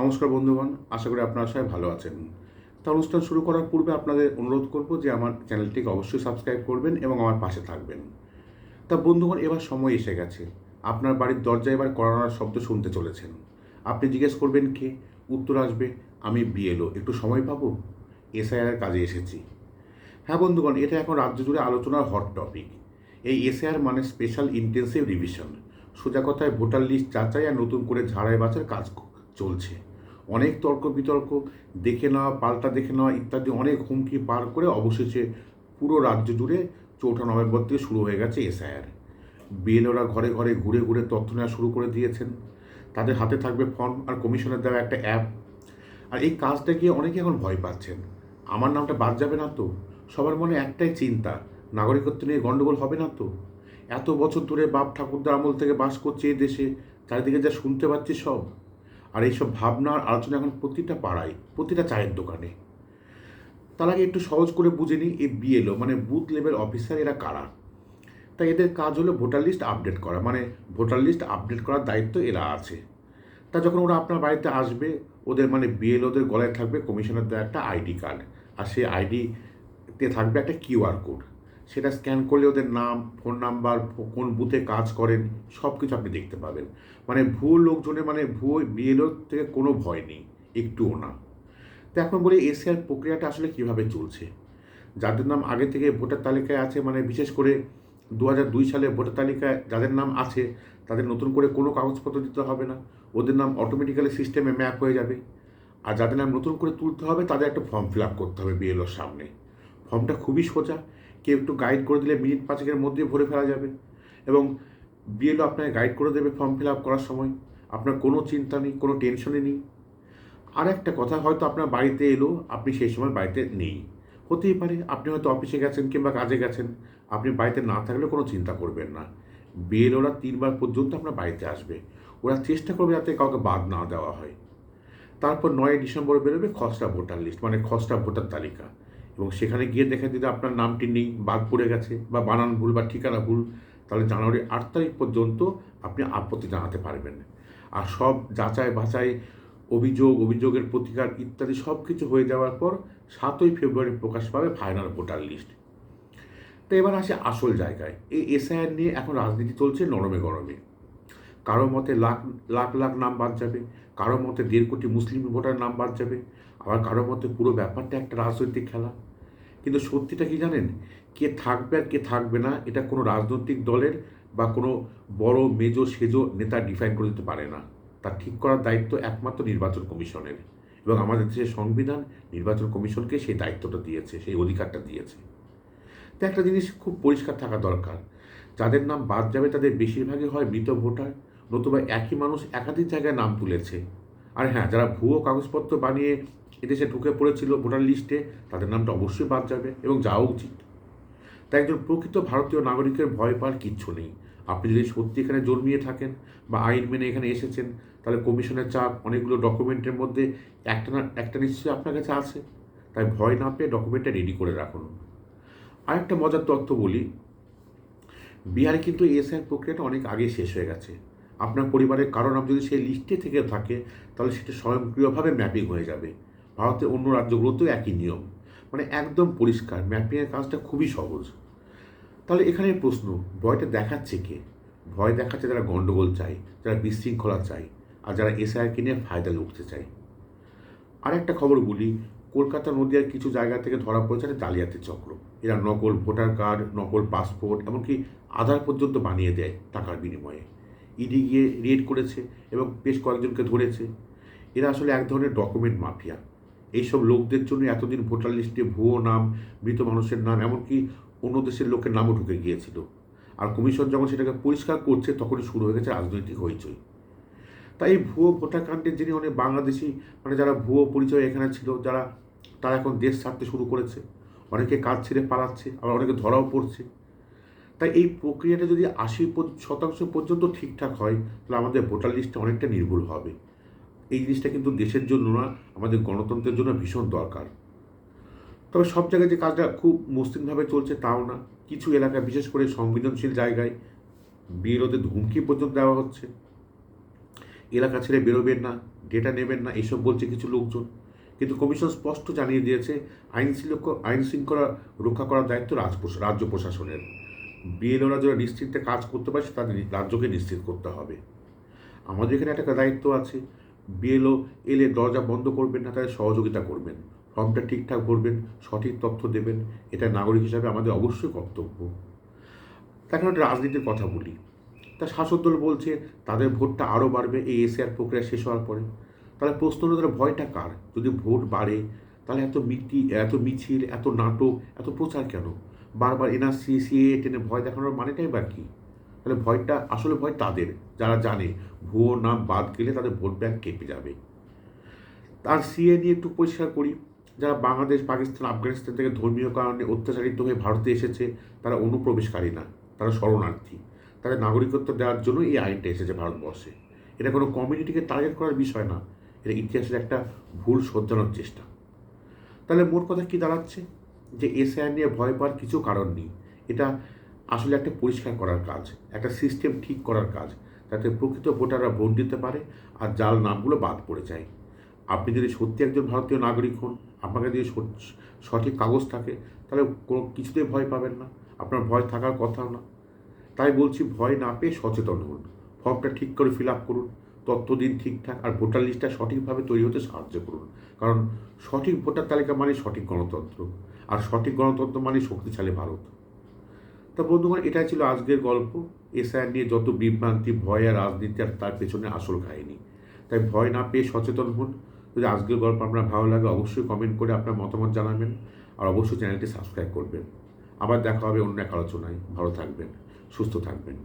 নমস্কার বন্ধুগণ, আশা করি আপনারা সবাই ভালো আছেন। তা অনুষ্ঠান শুরু করার পূর্বে আপনাদের অনুরোধ করব যে আমার চ্যানেলটিকে অবশ্যই সাবস্ক্রাইব করবেন এবং আমার পাশে থাকবেন। তা বন্ধুগণ, এবার সময় এসে গেছে। আপনার বাড়ির দরজায় এবার করোনার শব্দ শুনতে চলেছেন। আপনি জিজ্ঞেস করবেন কে? উত্তর আসবে, আমি বিএলও। একটু সময় পাবো? এসআইআর কাজে এসেছি। হ্যাঁ বন্ধুগণ, এটা এখন রাজ্য জুড়ে আলোচনার হট টপিক এই এসআইআর মানে স্পেশাল ইন্টেন্সিভ রিভিশন সোজা কথায় ভোটার লিস্ট যাচাই আর নতুন করে ঝাড়াই বাছার কাজ চলছে। অনেক তর্ক বিতর্ক দেখে নেওয়া, পাল্টা দেখে নেওয়া ইত্যাদি অনেক হুমকি পার করে অবশেষে পুরো রাজ্য জুড়ে চৌঠা নভেম্বর থেকে শুরু হয়ে গেছে এসআইআর। বিএলওরা ঘরে ঘরে ঘুরে ঘুরে তথ্য নেওয়া শুরু করে দিয়েছেন। তাদের হাতে থাকবে ফর্ম আর কমিশনের দেওয়া একটা অ্যাপ। আর এই কাজটা গিয়ে অনেকে এখন ভয় পাচ্ছেন। আমার নামটা বাদ যাবে না তো? সবার মনে একটাই চিন্তা, নাগরিকত্ব নিয়ে গণ্ডগোল হবে না তো? এত বছর ধরে বাপ ঠাকুরদার আমল থেকে বাস করছে এই দেশে, চারিদিকে যা শুনতে পাচ্ছি সব। আর এইসব ভাবনার আলোচনা এখন প্রতিটা পাড়ায়, প্রতিটা চায়ের দোকানে। তার আগে একটু সহজ করে বুঝে নিই, এই বিএলও মানে বুথ লেভেল অফিসার এরা কারা? তাই এদের কাজ হলো ভোটার লিস্ট আপডেট করা মানে ভোটার লিস্ট আপডেট করার দায়িত্ব এরা আছে। তা যখন ওরা আপনার বাড়িতে আসবে, ওদের মানে বিএলওদের গলায় থাকবে কমিশনের দেওয়া একটা আইডি কার্ড আর সেই আইডিতে থাকবে একটা কিউআর কোড সেটা স্ক্যান করলে ওদের নাম ফোন নাম্বার কোন বুথে কাজ করেন সব কিছু আপনি দেখতে পাবেন। মানে ভুয়ো লোকজনের মানে ভুয়ো বিএলও থেকে কোনো ভয় নেই, একটুও না। তো এখন বলি এসিআর প্রক্রিয়াটা আসলে কীভাবে চলছে? যাদের নাম আগে থেকে ভোটার তালিকায় আছে মানে বিশেষ করে দু দুই সালে ভোটার তালিকায় যাদের নাম আছে, তাদের নতুন করে কোনো কাগজপত্র দিতে হবে না। ওদের নাম অটোমেটিক্যালি সিস্টেমে ম্যাপ হয়ে যাবে। আর যাদের নাম নতুন করে তুলতে হবে, তাদের একটা ফর্ম ফিল আপ করতে হবে বিএলওর সামনে। ফর্মটা খুবই সোজা। কেউ একটু গাইড করে দিলে মিনিট পাঁচেকের মধ্যে ভরে ফেলা যাবে। এবং বিএলও আপনাকে গাইড করে দেবে ফর্ম ফিল আপ করার সময়। আপনার কোনো চিন্তা নেই, কোনো টেনশনই নেই। আর একটা কথা, হয়তো আপনার বাড়িতে এলো, আপনি সেই সময় বাড়িতে নেই। হতেই পারে, আপনি হয়তো অফিসে গেছেন কিংবা কাজে গেছেন। আপনি বাড়িতে না থাকলে কোনো চিন্তা করবেন না। বিএল ওরা তিনবার পর্যন্ত আপনার বাড়িতে আসবে। ওরা চেষ্টা করবে যাতে কাউকে বাদ না দেওয়া হয়। তারপর নয় ডিসেম্বর বেরোবে খসড়া ভোটার লিস্ট মানে খসড়া ভোটার তালিকা। এবং সেখানে গিয়ে দেখেন যদি আপনার নামটি নেই বাদ পড়ে গেছে বা বানান ভুল বা ঠিকানা ভুল, তাহলে জানুয়ারি আট তারিখ পর্যন্ত আপনি আপত্তি জানাতে পারবেন। আর সব যাচাই বাছাই, অভিযোগ, অভিযোগের প্রতিকার ইত্যাদি সব কিছু হয়ে যাওয়ার পর সাতই ফেব্রুয়ারি প্রকাশ পাবে ফাইনাল ভোটার লিস্ট। তো এবার আসে আসল জায়গায়। এই এসআইআর নিয়ে এখন রাজনীতি চলছে নরমে গরমে। কারও মতে লাখ লাখ লাখ নাম বাদ যাবে, কারও মতে দেড় কোটি মুসলিম ভোটার নাম বাদ যাবে আবার কারোর মতে পুরো ব্যাপারটা একটা রাজনৈতিক খেলা। কিন্তু সত্যিটা কি জানেন? কে থাকবে আর কে থাকবে না, এটা কোনো রাজনৈতিক দলের বা কোনো বড়, মেজো, সেজো নেতা ডিফাইন করে দিতে পারে না। তা ঠিক করার দায়িত্ব একমাত্র নির্বাচন কমিশনের। এবং আমাদের দেশের সংবিধান নির্বাচন কমিশনকে সেই দায়িত্বটা দিয়েছে, সেই অধিকারটা দিয়েছে। তো একটা জিনিস খুব পরিষ্কার থাকা দরকার। যাদের নাম বাদ যাবে তাদের বেশিরভাগই হয় মৃত ভোটার, নতুবা একই মানুষ একাধিক জায়গায় নাম তুলেছে। আর হ্যাঁ যারা ভুয়ো কাগজপত্র বানিয়ে এদেশে ঢুকে পড়েছিল ভোটার লিস্টে, তাদের নামটা অবশ্যই বাদ যাবে এবং যাওয়া উচিত। তাই একজন প্রকৃত ভারতীয় নাগরিকের ভয় পাওয়ার কিচ্ছু নেই। আপনি যদি সত্যি এখানে জন্মিয়ে থাকেন বা আইন মেনে এখানে এসেছেন, তাহলে কমিশনের চাপ, অনেকগুলো ডকুমেন্টের মধ্যে একটা না, একটা নিশ্চয়ই আপনার কাছে আছে। তাই ভয় না পেয়ে ডকুমেন্টটা রেডি করে রাখুন। আরেকটা মজার তথ্য বলি। বিহারে কিন্তু এসআইয়ের প্রক্রিয়াটা অনেক আগে শেষ হয়ে গেছে। আপনার পরিবারের কারও নাম যদি সেই লিস্টে থেকে থাকে, তাহলে সেটা স্বয়ংক্রিয়ভাবে ম্যাপিং হয়ে যাবে। ভারতের অন্য রাজ্যগুলোতেও একই নিয়ম। মানে একদম পরিষ্কার ম্যাপিংয়ের কাজটা খুবই সহজ। তাহলে এখানে প্রশ্ন, ভয়টা দেখাচ্ছে কে? ভয় দেখাচ্ছে যারা গণ্ডগোল চাই যারা বিশৃঙ্খলা চাই আর যারা এসআইআরকে নিয়ে ফায়দা লুটতে চায়। আর একটা খবর বলি, কলকাতা নদীয়ার কিছু জায়গা থেকে ধরা পড়েছে একটা জালিয়াতি চক্র। এরা নকল ভোটার কার্ড, নকল পাসপোর্ট, এমনকি আধার পর্যন্ত বানিয়ে দেয় টাকার বিনিময়ে। ইডি গিয়ে রেড করেছে এবং বেশ কয়েকজনকে ধরেছে। এরা আসলে এক ধরনের ডকুমেন্ট মাফিয়া। এইসব লোকদের জন্য এতদিন ভোটার লিস্টে ভুয়ো নাম, মৃত মানুষের নাম, এমনকি অন্য দেশের লোকের নামও ঢুকে গিয়েছিল। আর কমিশন যখন সেটাকে পরিষ্কার করছে, তখনই শুরু হয়ে গেছে রাজনৈতিক হইচই। তাই এই ভুয়ো ভোটার কাণ্ডের যিনি অনেক বাংলাদেশি মানে যারা ভুয়ো পরিচয় এখানে ছিল, যারা, তারা এখন দেশ ছাড়তে শুরু করেছে। অনেকে কাজ ছেড়ে পালাচ্ছে, আবার অনেকে ধরাও পড়ছে। তাই এই প্রক্রিয়াটা যদি আশি শতাংশ পর্যন্ত ঠিকঠাক হয়, তাহলে আমাদের ভোটার লিস্টটা অনেকটা নির্ভুল হবে। এই জিনিসটা কিন্তু দেশের জন্য না, আমাদের গণতন্ত্রের জন্য ভীষণ দরকার। তবে সব জায়গায় যে কাজটা খুব মসৃণভাবে চলছে তাও না। কিছু এলাকা, বিশেষ করে সংবেদনশীল জায়গায় বিরোধে ধুমকি পর্যন্ত দেওয়া হচ্ছে। এলাকা ছেড়ে বেরোবেন না ডেটা নেবেন না, এসব বলছে কিছু লোকজন। কিন্তু কমিশন স্পষ্ট জানিয়ে দিয়েছে, আইন আইন শৃঙ্খলা রক্ষা করার দায়িত্ব রাজ, রাজ্য প্রশাসনের। বিএলওরা যারা নিশ্চিন্তে কাজ করতে পারছে, তাদের রাজ্যকে নিশ্চিত করতে হবে। আমাদের এখানে একটা দায়িত্ব আছে বিএলও এলে দরজা বন্ধ করবেন না, তাদের সহযোগিতা করবেন। ফর্মটা ঠিকঠাক ভরবেন, সঠিক তথ্য দেবেন, এটা নাগরিক হিসাবে আমাদের অবশ্যই কর্তব্য। তাকে একটা রাজনীতির কথা বলি। তা শাসক দল বলছে, তাদের ভোটটা আরও বাড়বে, এই এসিআর প্রক্রিয়া শেষ হওয়ার পরে। তাহলে প্রশ্ন হলো তাহলে ভয়টা কার? যদি ভোট বাড়ে, তাহলে এত মিটি, এত মিছিল, এত নাটক, এত প্রচার কেন? বারবার এনআরসি সিএ টেনে ভয় দেখানোর মানেটাই বা কী? তাহলে ভয়টা, আসলে ভয় তাদের, যারা জানে ভুয়ো নাম বাদ গেলে তাদের ভোট ব্যাংক কেঁপে যাবে। তার সিএ নিয়ে একটু পরিষ্কার করি। যারা বাংলাদেশ, পাকিস্তান, আফগানিস্তান থেকে ধর্মীয় কারণে অত্যাচারিত হয়ে ভারতে এসেছে, তারা অনুপ্রবেশকারী না, তারা শরণার্থী। তাদের নাগরিকত্ব দেওয়ার জন্য এই আইনটা এসেছে ভারতবর্ষে। এটা কোনো কমিউনিটিকে টার্গেট করার বিষয় না, এটা ইতিহাসের একটা ভুল শোধরানোর চেষ্টা। তাহলে মোট কথা কী দাঁড়াচ্ছে? যে এসআইআর নিয়ে ভয় পাওয়ার কিছু কারণ নেই। এটা আসলে একটা পরিষ্কার করার কাজ, একটা সিস্টেম ঠিক করার কাজ, যাতে প্রকৃত ভোটাররা ভোট দিতে পারে আর জাল নামগুলো বাদ পড়ে যায়। আপনি যদি সত্যি একজন ভারতীয় নাগরিক হন, আপনাকে যদি সঠিক কাগজ থাকে, তাহলে কোনো কিছুতেই ভয় পাবেন না, আপনার ভয় থাকার কথাও না। তাই বলছি, ভয় না পেয়ে সচেতন হন, ফর্মটা ঠিক করে ফিল আপ করুন, তথ্য দিন ঠিকঠাক আর ভোটার লিস্টটা সঠিকভাবে তৈরি হতে সাহায্য করুন। কারণ সঠিক ভোটার তালিকা মানে সঠিক গণতন্ত্র, আর সঠিক গণতন্ত্র মানে শক্তিশালী ভারত। তা বন্ধুগণ, এটাই ছিল আজকের গল্প। এসআইআর নিয়ে যত বিভ্রান্তি, ভয় আর রাজনীতি আর তার পেছনে আসল কাহিনী। তাই ভয় না পেয়ে সচেতন হন। যদি আজকের গল্প আপনার ভালো লাগে, অবশ্যই কমেন্ট করে আপনার মতামত জানাবেন আর অবশ্যই চ্যানেলটি সাবস্ক্রাইব করবেন। আবার দেখা হবে অন্য এক আলোচনায়। ভালো থাকবেন, সুস্থ থাকবেন।